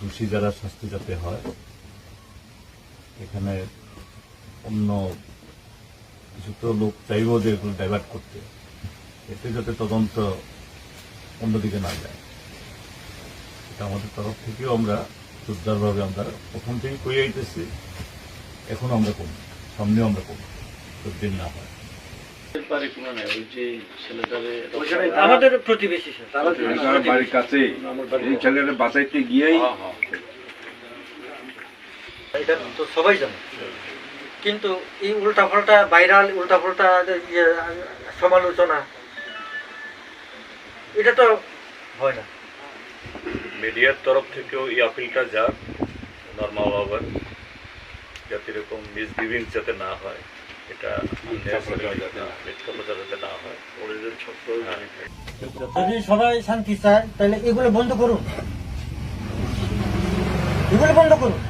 দোষী যারা শাস্তি যাতে হয়, এখানে অন্য কিছু তো লোক চাইব যে এগুলো ডাইভার্ট করতে, এতে যাতে তদন্ত অন্যদিকে না যায়। এটা আমাদের তরফ থেকেও আমরা জোরদারভাবে আমরা প্রথম থেকে করে আইতেছি এখনও আমরা করি সামনেও আমরা করি দিন না হয়। আমাদের প্রতিবেশী বাড়ির এই ছেলেটা বাঁচাইতে গিয়েই হ্যাঁ হ্যাঁ। এটা তো সবাই জানে। কিন্তু এই উল্টাপাল্টা ভাইরাল উল্টাপাল্টা ইয়ে, সমালোচনা এটা তো হয় না। মিডিয়ার তরফ থেকেও এই আপিলটা যাক ওনার মা যাতে এরকম মিসগিভিং যাতে না হয়। এটা না হয় যদি সবাই শান্তি চায় তাহলে এগুলো বন্ধ করুন। এগুলো বন্ধ করুন।